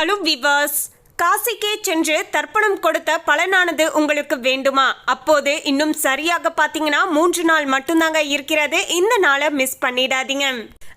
Hello விவாஸ் காசிக்கே சென்று தர்ப்பணம் கொடுத்த பலனானது உங்களுக்கு வேண்டுமா? அப்போது இன்னும் சரியாக பார்த்தீங்கன்னா மூன்று நாள் மட்டும்தாங்க இருக்கிறது. இந்த நாளை மிஸ் பண்ணிடாதீங்க.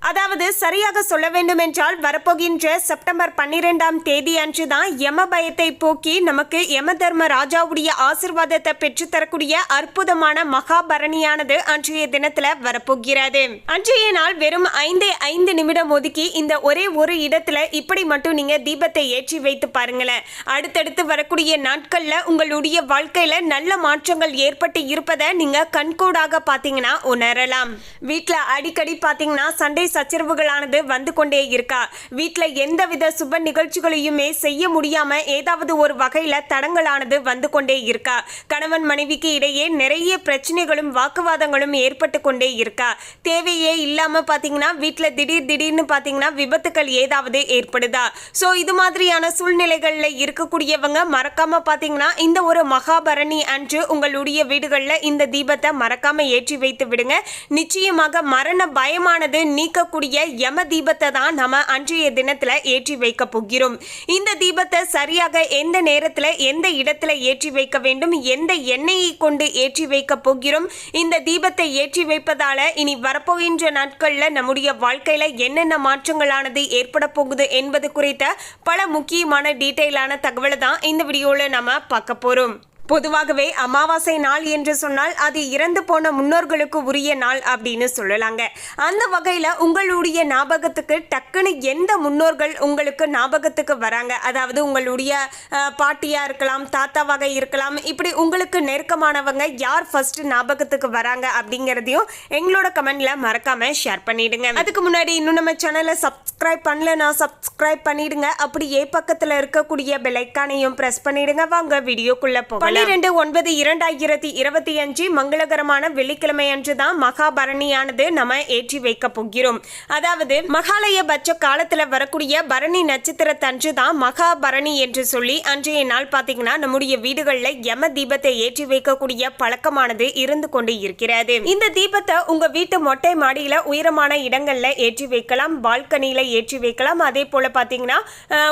அதாவது சரியாக சொல்ல வேண்டும் என்றால் வரப்போகின்ற செப்டம்பர் பன்னிரெண்டாம் தேதி அன்று தான் யம பயத்தை போக்கி நமக்கு யம தர்ம ராஜாவுடைய ஆசிர்வாதத்தை பெற்றுத்தரக்கூடிய அற்புதமான மகாபரணியானது அன்றைய தினத்துல வரப்போகிறது. அன்றைய நாள் வெறும் ஐந்தே ஐந்து நிமிடம் ஒதுக்கி இந்த ஒரே ஒரு இடத்துல இப்படி மட்டும் நீங்க தீபத்தை ஏற்றி வைத்து பாருங்களேன். அடுத்தடுத்து வரக்கூடிய நாட்கள்ல உங்களுடைய வாழ்க்கையில நல்ல மாற்றங்கள் ஏற்பட்டு இருப்பதை நீங்க கண்கூடாக பாத்தீங்கன்னா உணரலாம். வீட்டுல அடிக்கடி பாத்தீங்கன்னா சண்டை சச்சரவுகளானது வந்து கொண்டே இருக்கா? வீட்டில் எந்தவித சுப நிகழ்ச்சிகளையுமே செய்ய முடியாம ஏதாவது ஒரு வகையில தடங்களானது வந்து கொண்டே இருக்கா? கணவன் மனைவிக்கு இடையே நிறைய பிரச்சனைகளும் வாக்குவாதங்களும் ஏற்பட்டு கொண்டே இருக்கா? தேவையே இல்லாம பாத்தீங்கன்னா வீட்டில் திடீர் திடீர்னு பாத்தீங்கன்னா விபத்துக்கள் ஏதாவது ஏற்படுதா? ஸோ இது மாதிரியான சூழ்நிலைகளில் இருக்கக்கூடியவங்க மறக்காம பாத்தீங்கன்னா இந்த ஒரு மகாபரணி அன்று உங்களுடைய வீடுகளில் இந்த தீபத்தை மறக்காம ஏற்றி வைத்து விடுங்க. நிச்சயமாக மரண பயமானது நீக்க இருக்கக்கூடிய யம தீபத்தை தான் நம்ம அன்றைய தினத்துல ஏற்றி வைக்க போகிறோம். இந்த தீபத்தை சரியாக எந்த நேரத்துல எந்த இடத்துல ஏற்றி வைக்க வேண்டும் எந்த எண்ணெயை கொண்டு ஏற்றி வைக்க போகிறோம் இந்த தீபத்தை ஏற்றி வைப்பதால இனி வரப்போகின்ற நாட்கள்ல நம்முடைய வாழ்க்கையில என்னென்ன மாற்றங்களானது ஏற்பட போகுது என்பது குறித்த பல முக்கியமான டீட்டெயிலான தகவலை தான் இந்த வீடியோவில் நம்ம பார்க்க போகிறோம் பொதுவாகவே அமாவாசை நாள் என்று சொன்னால் அது இறந்து போன முன்னோர்களுக்கு உரிய நாள் அப்படின்னு சொல்லலாங்க. அந்த வகையில் உங்களுடைய ஞாபகத்துக்கு டக்குன்னு எந்த முன்னோர்கள் உங்களுக்கு ஞாபகத்துக்கு வராங்க? அதாவது உங்களுடைய பாட்டியாக இருக்கலாம் தாத்தாவாக இருக்கலாம் இப்படி உங்களுக்கு நெருக்கமானவங்க யார் ஃபஸ்ட்டு ஞாபகத்துக்கு வராங்க அப்படிங்கிறதையும் எங்களோட கமெண்டில் மறக்காமல் ஷேர் பண்ணிவிடுங்க அதுக்கு முன்னாடி இன்னும் நம்ம சேனலை சப்ஸ்கிரைப் பண்ணலன்னா சப்ஸ்கிரைப் பண்ணிவிடுங்க அப்படியே பக்கத்தில் இருக்கக்கூடிய பெலைக்கானையும் ப்ரெஸ் பண்ணிவிடுங்க வாங்க வீடியோக்குள்ளே போகலாம். பன்னிரண்டு ஒன்பது இரண்டாயிரத்தி இருபத்தி அஞ்சு மங்களகரமான வெள்ளிக்கிழமை அன்றுதான் மகாபரணியானது நம்ம ஏற்றி வைக்க போகிறோம். அதாவது மகாலய பட்ச காலத்துல வரக்கூடிய பரணி நட்சத்திரத்தன்று தான் மகாபரணி என்று சொல்லி அன்றைய நாள் பாத்தீங்கன்னா நம்முடைய வீடுகளில் யம தீபத்தை ஏற்றி வைக்கக்கூடிய பழக்கமானது இருந்து கொண்டு இருக்கிறது. இந்த தீபத்தை உங்க வீட்டு மொட்டை மாடியில உயரமான இடங்கள்ல ஏற்றி வைக்கலாம் பால்கனியில ஏற்றி வைக்கலாம். அதே போல பாத்தீங்கன்னா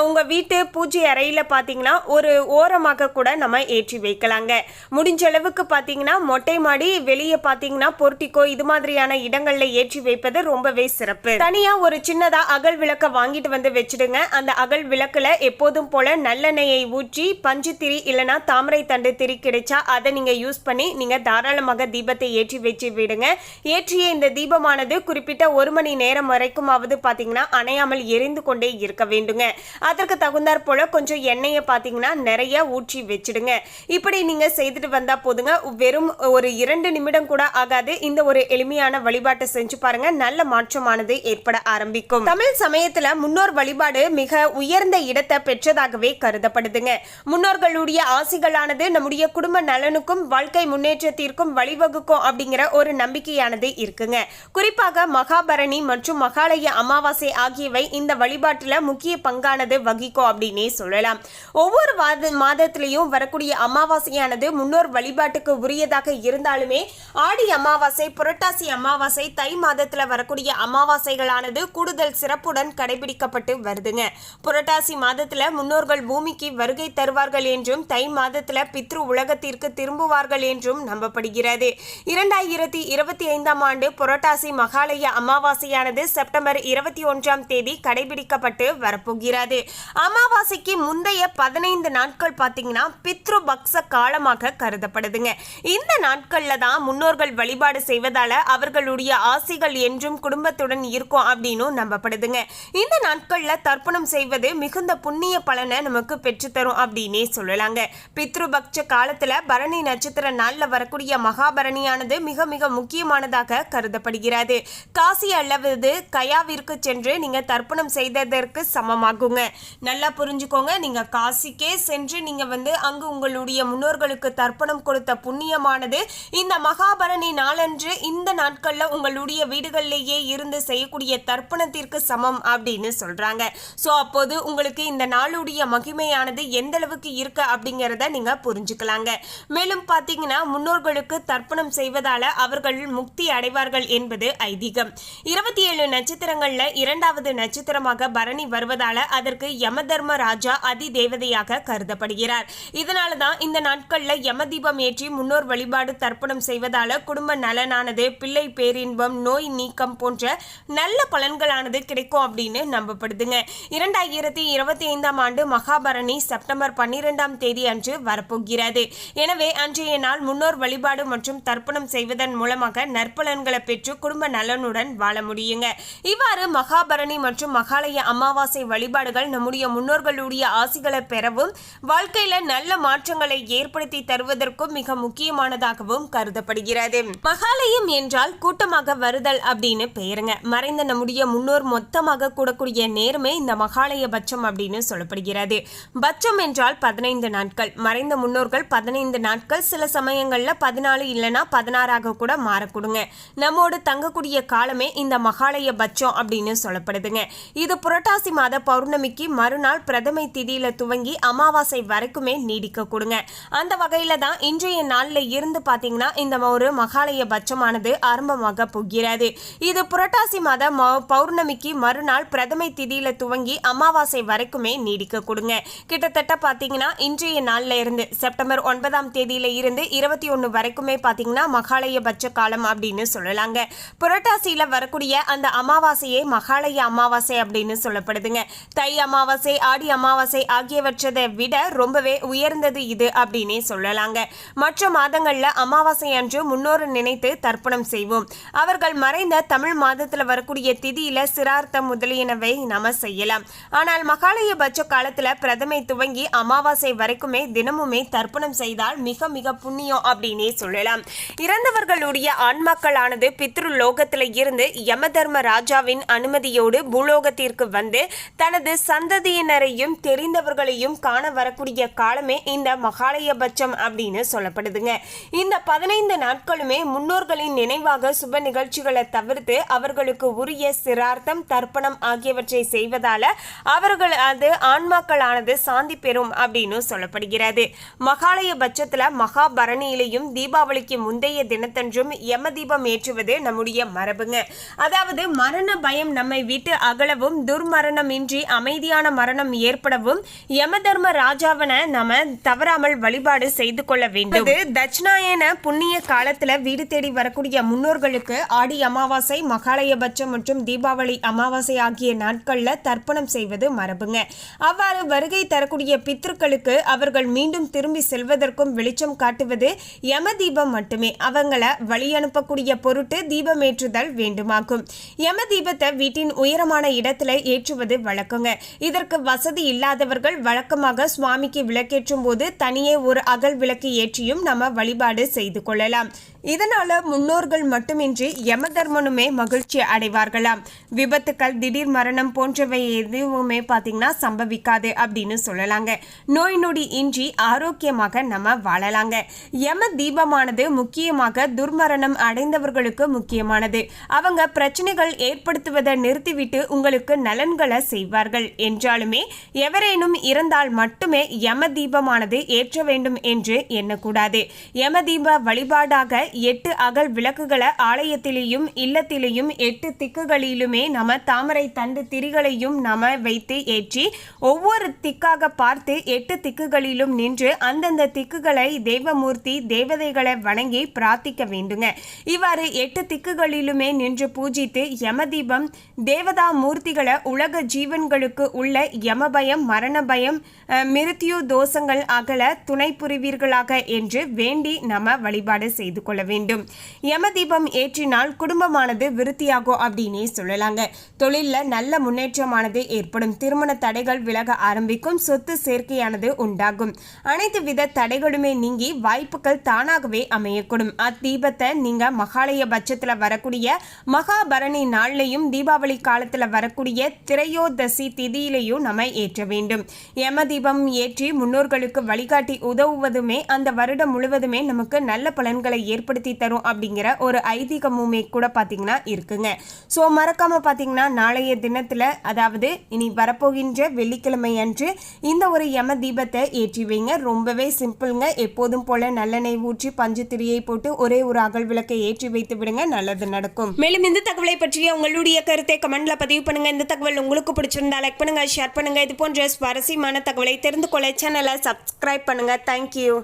உங்க வீட்டு பூஜை அறையில பாத்தீங்கன்னா ஒரு ஓரமாக கூட நம்ம ஏற்றி வைக்கலாங்க முடிஞ்ச அளவுக்கு பாத்தீங்கன்னா மொட்டை மாடி வெளியே பாத்தீங்கன்னா போர்ட்டிக்கோ இது மாதிரியான இடங்கள்ல ஏற்றி வைப்பது ரொம்பவே சிறப்பு. தனியா ஒரு சின்னதா அகல் விளக்க வாங்கிட்டு வந்து வச்சிடுங்க. அந்த அகல் விளக்குல எப்போதும் போல நல்லெண்ணெயை ஊற்றி பஞ்சு திரி இல்லைனா தாமரை தண்டு திரி கிடைச்சா அதை நீங்க யூஸ் பண்ணி நீங்க தாராளமாக தீபத்தை ஏற்றி வச்சு விடுங்க. ஏற்றிய இந்த தீபமானது குறிப்பிட்ட ஒரு மணி நேரம் வரைக்குமாவது பாத்தீங்கன்னா அணையாமல் எரிந்து கொண்டே இருக்க வேண்டுங்க. அதற்கு தகுந்தாற் போல கொஞ்சம் எண்ணெயை பாத்தீங்கன்னா நிறைய ஊற்றி வச்சிடுங்க. இப்படி நீங்க செய்துட்டு வந்தா போதுங்க. வெறும் ஒரு இரண்டு நிமிடம் கூட ஆகாது. இந்த ஒரு எளிமையான வழிபாட்டை செஞ்சு பாருங்க. நல்ல மாற்றமானது ஏற்பட ஆரம்பிக்கும். தமிழ் சமயத்துல முன்னோர் வழிபாடு மிக உயர்ந்த இடத்தை பெற்றதாகவே கருதப்படுதுங்க. முன்னோர்களுடைய ஆசைகளானது நம்முடைய குடும்ப நலனுக்கும் வாழ்க்கை முன்னேற்றத்திற்கும் வழிவகுக்கும் அப்படிங்கிற ஒரு நம்பிக்கையானது இருக்குங்க. குறிப்பாக மகாபரணி மற்றும் மகாலய அமாவாசை ஆகியவை இந்த வழிபாட்டுல முக்கிய பங்கானது வகிக்கும் அப்படின்னே சொல்லலாம். ஒவ்வொரு மாதத்திலையும் வரக்கூடிய அமாவாசையானது முன்னோர் வழிபாட்டுக்கு உரியதாக இருந்தாலுமே ஆடி அமாவாசை புரட்டாசி அமாவாசை தை மாதத்தில் வரக்கூடிய அமாவாசைகளானது கூடுதல் சிறப்புடன் கடைபிடிக்கப்பட்டு வருதுங்க. புரட்டாசி மாதத்தில் முன்னோர்கள் பூமிக்கு வருகை தருவார்கள் என்றும் தை மாதத்தில் பித்ரு உலகத்திற்கு திரும்புவார்கள் என்றும் நம்பப்படுகிறது. இரண்டாயிரத்தி இருபத்தி ஐந்தாம் ஆண்டு புரட்டாசி மகாலய அமாவாசையானது செப்டம்பர் இருபத்தி ஒன்றாம் தேதி கடைபிடிக்கப்பட்டு வரப்போகிறது. அமாவாசைக்கு முந்தைய பதினைந்து நாட்கள் பார்த்தீங்கன்னா பித்ரு காலமாக கருதப்படுதுங்க. இந்த நாட்கள்ல தான் முன்னோர்கள் வழிபாடு செய்வதால அவர்களுடைய ஆசைகள் என்றும் குடும்பத்துடன் இருக்கும் அப்படின்னு நம்பப்படுதுங்க. இந்த நாட்கள்ல தர்ப்பணம் செய்வது மிகுந்த புண்ணிய பலனை நமக்கு பெற்றுத்தரும் அப்படின்னே சொல்லலாங்க. பித்ருபக்ஷ காலத்துல பரணி நட்சத்திர நாள்ல வரக்கூடிய மகாபரணியானது மிக மிக முக்கியமானதாக கருதப்படுகிறது. காசி அல்லது கயாவிற்கு சென்று நீங்க தர்ப்பணம் செய்ததற்கு சமமாகுங்க. நல்லா புரிஞ்சுக்கோங்க. நீங்க காசிக்கே சென்று நீங்க வந்து அங்கு உங்களுடைய முன்னோர்களுக்கு தர்ப்பணம் கொடுத்த புண்ணியமானது இந்த மகாபரணி நாளன்று இந்த நாட்கள்ல உங்களுடைய வீடுகளிலேயே இருந்து செய்யக்கூடிய தர்ப்பணத்திற்கு சமம் அப்படின்னு சொல்றாங்க. ஸோ அப்போது உங்களுக்கு இந்த நாளுடைய மகிமையானது எந்த அளவுக்கு இருக்கு அப்படிங்கிறத நீங்க புரிஞ்சுக்கலாங்க. மேலும் பார்த்தீங்கன்னா முன்னோர்களுக்கு தர்ப்பணம் செய்வதால அவர்கள் முக்தி அடைவார்கள் என்பது ஐதீகம். இருபத்தி ஏழு நட்சத்திரங்கள்ல இரண்டாவது நட்சத்திரமாக பரணி வருவதால அதற்கு யமதர்ம ராஜா அதி தேவதையாக கருதப்படுகிறார். இதனால தான் இந்த நாட்கள்ல யமதீபம் ஏற்றி முன்னோர் வழிபாடு தர்ப்பணம் செய்வதால குடும்ப நலனானது பிள்ளை பேரின்பம் நோய் நீக்கம் போன்ற நல்ல பலன்களானது கிடைக்கும் அப்படின்னு நம்பப்படுதுங்க. இரண்டாயிரத்தி இருபத்தி ஐந்தாம் ஆண்டு மகாபரணி செப்டம்பர் பன்னிரெண்டாம் தேதி அன்று வரப்போகிறது. எனவே அன்றைய நாள் முன்னோர் வழிபாடு மற்றும் தர்ப்பணம் செய்வதன் மூலமாக நற்பலன்களை பெற்று குடும்ப நலனுடன் வாழ முடியுங்க. இவ்வாறு மகாபரணி மற்றும் மகாலய அமாவாசை வழிபாடுகள் நம்முடைய முன்னோர்களுடைய ஆசிகளை பெறவும் வாழ்க்கையில நல்ல மாற்றங்களை ஏற்படுத்தி தருவதற்கும் மிக முக்கியமானதாகவும் கருதப்படுகிறது. மகாலயம் என்றால் கூட்டமாக வருதல் அப்படின்னு பெயருங்க. மறைந்த நம்முடைய முன்னோர் மொத்தமாக கூடக்கூடிய நேரமே இந்த மகாலய பட்சம் அப்படின்னு சொல்லப்படுகிறது. பட்சம் என்றால் பதினைந்து நாட்கள். மறைந்த முன்னோர்கள் பதினைந்து நாட்கள். சில சமயங்கள்ல பதினாலு இல்லைன்னா பதினாறாக கூட மாறக்கூடுங்க. நம்மோடு தங்கக்கூடிய காலமே இந்த மகாலய பட்சம் அப்படின்னு சொல்லப்படுதுங்க. இது புரட்டாசி மாத பௌர்ணமிக்கு மறுநாள் பிரதமை திதியில துவங்கி அமாவாசை வரைக்குமே நீடிக்க கொடுங்க அந்த வகையில தான் இன்றைய நாளில் இருந்து பார்த்தீங்கன்னா இந்த ஒரு மகாலய பட்சமானது ஆரம்பமாக போகிறது. இது புரட்டாசி மாத ம- பௌர்ணமிக்கு மறுநாள் பிரதமை திதியில துவங்கி அமாவாசை வரைக்குமே நீடிக்க கொடுங்க. கிட்டத்தட்ட பார்த்தீங்கன்னா இன்றைய நாளில் இருந்து செப்டம்பர் ஒன்பதாம் தேதியில இருந்து இருபத்தி ஒன்று வரைக்குமே பார்த்தீங்கன்னா மகாலய பட்ச காலம் அப்படின்னு சொல்லலாங்க. புரட்டாசியில் வரக்கூடிய அந்த அமாவாசையே மகாலய அமாவாசை அப்படின்னு சொல்லப்படுதுங்க. தை அமாவாசை ஆடி அமாவாசை ஆகியவற்றதை விட ரொம்பவே உயர்ந்தது இது அப்படின்னே சொல்லலாங்க. மற்ற மாதங்களில் அமாவாசை அன்று முன்னோர் நினைத்து தர்ப்பணம் செய்வோம். அவர்கள் மறைந்த தமிழ் மாதத்தில் வரக்கூடிய திதியில சிரார்த்தம் முதலியனவை நாம செய்யலாம். ஆனால் மகாலயபட்ச காலத்தில் பிரதமை துவங்கி அமாவாசை வரைக்குமே தினமுமே தர்ப்பணம் செய்தால் மிக மிக புண்ணியம் அப்படின்னே சொல்லலாம். இறந்தவர்களுடைய ஆன்மாக்களானது பித்ரு லோகத்தில் இருந்து யம தர்ம ராஜாவின் அனுமதியோடு பூலோகத்திற்கு வந்து தனது சந்ததியினரையும் தெரிந்தவர்களையும் காண வரக்கூடிய காலமே இந்த மகா ஆலயபட்சம் அப்படின்னு சொல்லப்படுதுங்க. இந்த பதினைந்து நாட்களுமே முன்னோர்களின் நினைவாக சுப நிகழ்ச்சிகளை தவிர்த்து அவர்களுக்கு உரிய சிரார்த்தம் தர்ப்பணம் ஆகியவற்றை செய்வதால அவர்கள் அது ஆன்மாக்களானது சாந்தி பெறும் அப்படின்னு சொல்லப்படுகிறது. மகாலய பட்சத்துல மகாபரணியிலையும் தீபாவளிக்கு முந்தைய தினத்தன்றும் யம தீபம் ஏற்றுவது நம்முடைய மரபுங்க. அதாவது மரண பயம் நம்மை விட்டு அகலவும் துர்மரணமின்றி அமைதியான மரணம் ஏற்படவும் யமதர்ம ராஜாவன நம்ம தவறாமல் வழிபாடு செய்து கொள்ள வேண்டும். இது தட்சிணாயன புண்ணிய காலத்துல வீடு தேடி வரக்கூடிய முன்னோர்களுக்கு ஆடி அமாவாசை மகாலயபட்சம் மற்றும் தீபாவளி அமாவாசை ஆகிய நாட்கள்ல தர்ப்பணம் செய்வது மரபுங்க. அவ்வாறு வருகை தரக்கூடிய பித்ருக்களுக்கு அவர்கள் மீண்டும் திரும்பி செல்வதற்கும் வெளிச்சம் காட்டுவது யம தீபம் மட்டுமே. அவங்கள வழி அனுப்பக்கூடிய பொருட்டு தீபமேற்றுதல் வேண்டுமாகும் யம தீபத்தை வீட்டின் உயரமான இடத்துல ஏற்றுவது வழக்கங்க. இதற்கு வசதி இல்லாதவர்கள் வழக்கமாக சுவாமிக்கு விளக்கேற்றும் போது தனியே ஒரு அகல் விளக்கு ஏற்றியும் நம்ம வழிபாடு செய்து கொள்ளலாம். இதனால முன்னோர்கள் மட்டுமின்றி யமதர்மனுமே மகிழ்ச்சி அடைவார்களாம். விபத்துக்கள் திடீர் மரணம் போன்றவை எதுவுமே பார்த்தீங்கன்னா சம்பவிக்காது அப்படின்னு சொல்லலாங்க. நோய் நொடி இன்றி ஆரோக்கியமாக நம்ம வாழலாங்க. யம தீபமானது முக்கியமாக துர்மரணம் அடைந்தவர்களுக்கு முக்கியமானது. அவங்க பிரச்சனைகள் ஏற்படுத்துவதை நிறுத்திவிட்டு உங்களுக்கு நலன்களை செய்வார்கள். என்றாலுமே எவரேனும் இறந்தால் மட்டுமே யம தீபமானது ஏற்ற வேண்டும் என்று எண்ணக்கூடாது. யமதீப வழிபாடாக எட்டு அகல் விளக்குகளை ஆலயத்திலேயும் இல்லத்திலேயும் எட்டு திக்குகளிலுமே நம்ம தாமரை தண்டு திரிகளையும் நம்ம வைத்து ஏற்றி ஒவ்வொரு திக்காக பார்த்து எட்டு திக்குகளிலும் நின்று அந்தந்த திக்குகளை தெய்வமூர்த்தி தேவதைகளை வணங்கி பிரார்த்திக்க வேண்டுங்க. இவ்வாறு எட்டு திக்குகளிலுமே நின்று பூஜித்து யமதீபம் தேவதா மூர்த்திகளை உலக ஜீவன்களுக்கு உள்ள யமபயம் மரண பயம் மிருத்யு தோஷங்கள் அகல துணை புரிவீர்களாக என்று வேண்டி நம்ம வழிபாடு செய்து கொள்ள வேண்டும். யம தீபம் ஏற்றினால் குடும்பமானது விருத்தியாகும் அப்படின்னே சொல்லலாங்க. தொழிலில் நல்ல முன்னேற்றமானது ஏற்படும். திருமண தடைகள் விலக ஆரம்பிக்கும். சொத்து சேர்க்கையானது உண்டாகும். அனைத்து வித தடைகளுமே நீங்கி வாய்ப்புகள் தானாகவே அமையக்கூடும். அத்தீபத்தை நீங்க மகாலய பட்சத்தில் வரக்கூடிய மகாபரணி நாள்லையும் தீபாவளி காலத்தில் வரக்கூடிய திரையோதசி திதியிலையும் நம்ம ஏற்ற வேண்டும். யம தீபம் ஏற்றி முன்னோர்களுக்கு வழிகாட்டி உதவுவதுமே அந்த வருடம் முழுவதுமே நமக்கு நல்ல பலன்களை ஏற்படுத்தி தரும் அப்படிங்கிற ஒரு ஐதீகமுமே கூட பார்த்தீங்கன்னா இருக்குங்க. ஸோ மறக்காம பார்த்தீங்கன்னா நாளைய தினத்தில் அதாவது இனி வரப்போகின்ற வெள்ளிக்கிழமை அன்று இந்த ஒரு யம தீபத்தை ஏற்றி வைங்க. ரொம்பவே சிம்பிளுங்க. எப்போதும் போல நல்லெண்ணெய் ஊற்றி பஞ்சு திரியை போட்டு ஒரே ஒரு அகல் விளக்கை ஏற்றி வைத்து விடுங்க. நல்லது நடக்கும். மேலும் இந்த தகவலை பற்றிய உங்களுடைய கருத்தை கமெண்ட்ல பதிவு பண்ணுங்க. இந்த தகவல் உங்களுக்கு பிடிச்சிருந்தா லைக் பண்ணுங்க ஷேர் பண்ணுங்க. இது போன்ற சுவாரஸ்யமான தகவலை தெரிந்து கொள்ள சேனலை சப்ஸ்கிரைப் பண்ணுங்க. தேங்க்யூ